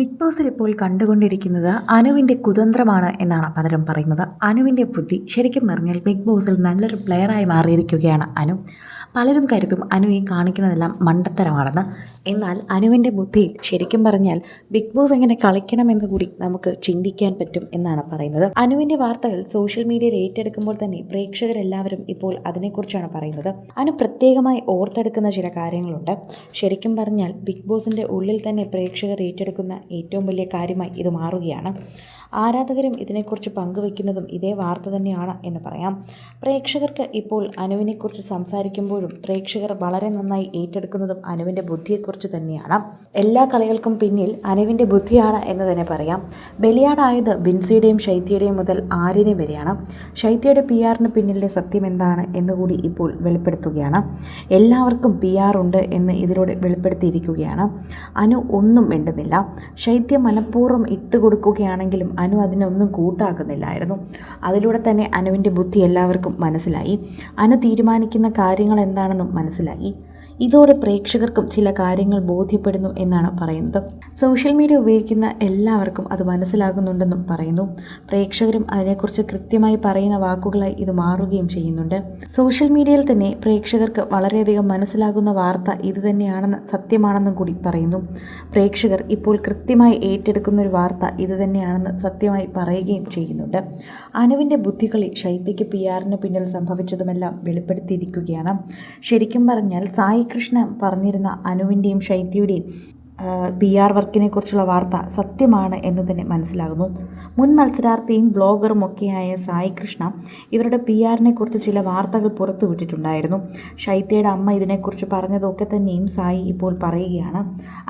Big ബോസിൽ ഇപ്പോൾ കണ്ടുകൊണ്ടിരിക്കുന്നത് അനുവിന്റെ കുതന്ത്രമാണ് എന്നാണ് പലരും പറയുന്നത്. അനുവിന്റെ ബുദ്ധി ശരിക്കും പറഞ്ഞാൽ ബിഗ് ബോസിൽ നല്ലൊരു പ്ലെയറായി മാറിയിരിക്കുകയാണ് അനു. പലരും കരുതും അനു ഈ കാണിക്കുന്നതെല്ലാം മണ്ടത്തരമാണെന്ന്. എന്നാൽ അനുവിന്റെ ബുദ്ധിയിൽ ശരിക്കും പറഞ്ഞാൽ ബിഗ് ബോസ് എങ്ങനെ കളിക്കണമെന്ന് കൂടി നമുക്ക് ചിന്തിക്കാൻ പറ്റും എന്നാണ് പറയുന്നത്. അനുവിന്റെ വാർത്തകൾ സോഷ്യൽ മീഡിയയിൽ ഏറ്റെടുക്കുമ്പോൾ തന്നെ പ്രേക്ഷകരെല്ലാവരും ഇപ്പോൾ അതിനെക്കുറിച്ചാണ് പറയുന്നത്. അനു പ്രത്യേകമായി ഓർത്തെടുക്കുന്ന ചില കാര്യങ്ങളുണ്ട്. ശരിക്കും പറഞ്ഞാൽ ബിഗ് ബോസിന്റെ ഉള്ളിൽ തന്നെ പ്രേക്ഷകർ ഏറ്റെടുക്കുന്ന ഏറ്റവും വലിയ കാര്യമായി ഇത് മാറുകയാണ്. ആരാധകരും ഇതിനെക്കുറിച്ച് പങ്കുവെക്കുന്നതും ഇതേ വാർത്ത തന്നെയാണ് എന്ന് പറയാം. പ്രേക്ഷകർക്ക് ഇപ്പോൾ അനുവിനെക്കുറിച്ച് സംസാരിക്കുമ്പോഴും പ്രേക്ഷകർ വളരെ നന്നായി ഏറ്റെടുക്കുന്നതും അനുവിന്റെ ബുദ്ധിയെക്കുറിച്ച് തന്നെയാണ്. എല്ലാ കളികൾക്കും പിന്നിൽ അനുവിന്റെ ബുദ്ധിയാണ് എന്ന് തന്നെ പറയാം. ബലിയാടായത് ബിൻസിയുടെയും ശൈത്യയുടെയും മുതൽ ആര്യനെ വരെയാണ്. ശൈത്യയുടെ പി ആറിന് പിന്നിലെ സത്യം എന്താണ് എന്നുകൂടി ഇപ്പോൾ വെളിപ്പെടുത്തുകയാണ്. എല്ലാവർക്കും പി ആർ ഉണ്ട് എന്ന് ഇതിലൂടെ വെളിപ്പെടുത്തിയിരിക്കുകയാണ്. അനു ഒന്നും വേണ്ടുന്നില്ല ശൈത്യം മനഃപൂർവം ഇട്ടുകൊടുക്കുകയാണെങ്കിലും അനു അതിനൊന്നും കൂട്ടാക്കുന്നില്ലായിരുന്നു. അതിലൂടെ തന്നെ അനുവിന്റെ ബുദ്ധി എല്ലാവർക്കും മനസ്സിലായി. അനു തീരുമാനിക്കുന്ന കാര്യങ്ങൾ എന്താണെന്നും മനസ്സിലായി. ഇതോടെ പ്രേക്ഷകർക്കും ചില കാര്യങ്ങൾ ബോധ്യപ്പെടുന്നു എന്നാണ് പറയുന്നത്. സോഷ്യൽ മീഡിയ ഉപയോഗിക്കുന്ന എല്ലാവർക്കും അത് മനസ്സിലാകുന്നുണ്ടെന്നും പറയുന്നു. പ്രേക്ഷകരും അതിനെക്കുറിച്ച് കൃത്യമായി പറയുന്ന വാക്കുകളായി ഇത് മാറുകയും ചെയ്യുന്നുണ്ട്. സോഷ്യൽ മീഡിയയിൽ തന്നെ പ്രേക്ഷകർക്ക് വളരെയധികം മനസ്സിലാകുന്ന വാർത്ത ഇത് തന്നെയാണെന്ന് സത്യമാണെന്നും കൂടി പറയുന്നു. പ്രേക്ഷകർ ഇപ്പോൾ കൃത്യമായി ഏറ്റെടുക്കുന്ന ഒരു വാർത്ത ഇത് തന്നെയാണെന്ന് സത്യമായി പറയുകയും ചെയ്യുന്നുണ്ട്. അനുവിന്റെ ബുദ്ധികളി ശൈത്യയ്ക്ക് പി ആറിന് പിന്നിൽ സംഭവിച്ചതുമെല്ലാം വെളിപ്പെടുത്തിയിരിക്കുകയാണ്. ശരിക്കും പറഞ്ഞാൽ സായി കൃഷ്ണ പറഞ്ഞിരുന്ന അനുവിന്റെയും ശൈത്യയുടെയും പി ആർ വർക്കിനെ കുറിച്ചുള്ള വാർത്ത സത്യമാണ് എന്ന് തന്നെ മനസ്സിലാകുന്നു. മുൻ മത്സരാർത്ഥിയും ബ്ലോഗറും ഒക്കെയായ സായി കൃഷ്ണ ഇവരുടെ പി ആറിനെ കുറിച്ച് ചില വാർത്തകൾ പുറത്തുവിട്ടിട്ടുണ്ടായിരുന്നു ഷൈത്യയുടെ അമ്മ ഇതിനെക്കുറിച്ച് പറഞ്ഞതൊക്കെ തന്നെയും സായി ഇപ്പോൾ പറയുകയാണ്.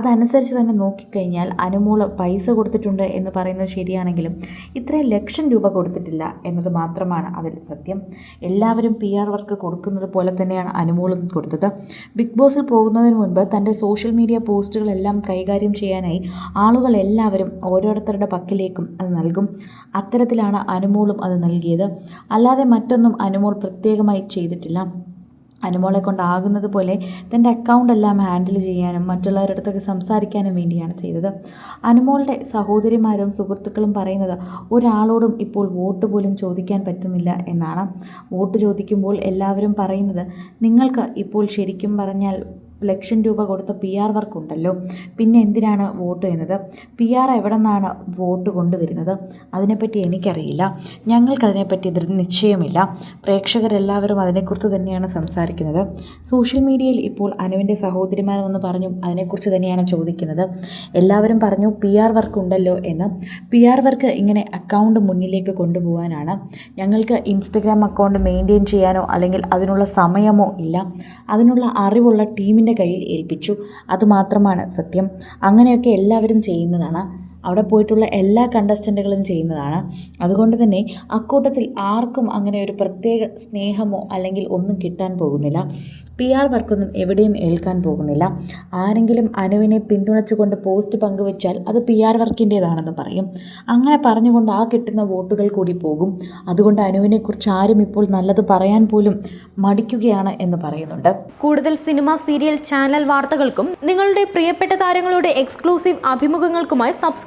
അതനുസരിച്ച് തന്നെ നോക്കിക്കഴിഞ്ഞാൽ അനുമോൾ പൈസ കൊടുത്തിട്ടുണ്ട് എന്ന് പറയുന്നത് ശരിയാണെങ്കിലും ഇത്രയും ലക്ഷം രൂപ കൊടുത്തിട്ടില്ല എന്നത് മാത്രമാണ് അതിൽ സത്യം. എല്ലാവരും പി ആർ വർക്ക് കൊടുക്കുന്നത് പോലെ തന്നെയാണ് അനുമോളും കൊടുത്തത്. ബിഗ് ബോസിൽ പോകുന്നതിന് മുൻപ് തന്റെ സോഷ്യൽ മീഡിയ പോസ്റ്റുകളെല്ലാം കൈകാര്യം ചെയ്യാനായി ആളുകൾ എല്ലാവരും ഓരോരുത്തരുടെ പക്കലേക്കും അത് നൽകും. അത്തരത്തിലാണ് അനുമോളും അത് നൽകിയത്. അല്ലാതെ മറ്റൊന്നും അനുമോൾ പ്രത്യേകമായി ചെയ്തിട്ടില്ല. അനുമോളെ കൊണ്ടാകുന്നത് പോലെ തന്റെ അക്കൗണ്ട് എല്ലാം ഹാൻഡിൽ ചെയ്യാനും മറ്റുള്ളവരുടെ അടുത്തൊക്കെ സംസാരിക്കാനും വേണ്ടിയാണ് ചെയ്തത്. അനുമോളുടെ സഹോദരിമാരും സുഹൃത്തുക്കളും പറയുന്നത് ഒരാളോടും ഇപ്പോൾ വോട്ട് പോലും ചോദിക്കാൻ പറ്റുന്നില്ല എന്നാണ്. വോട്ട് ചോദിക്കുമ്പോൾ എല്ലാവരും പറയുന്നത് നിങ്ങൾക്ക് ഇപ്പോൾ ശരിക്കും പറഞ്ഞാൽ ലക്ഷം രൂപ കൊടുത്ത പി ആർ വർക്ക് ഉണ്ടല്ലോ പിന്നെ എന്തിനാണ് വോട്ട് എന്നത് പി ആർ എവിടെ നിന്നാണ് വോട്ട് കൊണ്ടുവരുന്നത്? അതിനെപ്പറ്റി എനിക്കറിയില്ല. ഞങ്ങൾക്കതിനെപ്പറ്റി ഇതിൽ നിശ്ചയമില്ല. പ്രേക്ഷകരെല്ലാവരും അതിനെക്കുറിച്ച് തന്നെയാണ് സംസാരിക്കുന്നത്. സോഷ്യൽ മീഡിയയിൽ ഇപ്പോൾ അനുവിന്റെ സഹോദരിമാർ വന്ന് പറഞ്ഞു അതിനെക്കുറിച്ച് തന്നെയാണ് ചോദിക്കുന്നത്. എല്ലാവരും പറഞ്ഞു പി ആർ വർക്ക് ഉണ്ടല്ലോ എന്ന്. പി ആർ വർക്ക് ഇങ്ങനെ അക്കൗണ്ട് മുന്നിലേക്ക് കൊണ്ടുപോകാനാണ് ഞങ്ങൾക്ക് ഇൻസ്റ്റഗ്രാം അക്കൗണ്ട് മെയിന്റെയിൻ ചെയ്യാനോ അല്ലെങ്കിൽ അതിനുള്ള സമയമോ ഇല്ല. അതിനുള്ള അറിവുള്ള ടീമിന്റെ ടീമിന്റെ കയ്യിൽ ഏൽപ്പിച്ചു അതുമാത്രമാണ് സത്യം. അങ്ങനെയൊക്കെ എല്ലാവരും ചെയ്യുന്നതാണ്. അവിടെ പോയിട്ടുള്ള എല്ലാ കണ്ടസ്റ്റന്റുകളും ചെയ്യുന്നതാണ്. അതുകൊണ്ട് തന്നെ അക്കൂട്ടത്തിൽ ആർക്കും അങ്ങനെ ഒരു പ്രത്യേക സ്നേഹമോ അല്ലെങ്കിൽ ഒന്നും കിട്ടാൻ പോകുന്നില്ല. പി ആർ വർക്കൊന്നും എവിടെയും ഏൽക്കാൻ പോകുന്നില്ല. ആരെങ്കിലും അനുവിനെ പിന്തുണച്ചുകൊണ്ട് പോസ്റ്റ് പങ്കുവച്ചാൽ അത് പി ആർ വർക്കിന്റേതാണെന്ന് പറയും. അങ്ങനെ പറഞ്ഞുകൊണ്ട് ആ കിട്ടുന്ന വോട്ടുകൾ കൂടി പോകും. അതുകൊണ്ട് അനുവിനെക്കുറിച്ച് ആരും ഇപ്പോൾ നല്ലത് പറയാൻ പോലും മടിക്കുകയാണ് എന്ന് പറയുന്നുണ്ട്. കൂടുതൽ സിനിമ സീരിയൽ ചാനൽ വാർത്തകൾക്കും നിങ്ങളുടെ പ്രിയപ്പെട്ട താരങ്ങളുടെ എക്സ്ക്ലൂസീവ് അഭിമുഖങ്ങൾക്കുമായി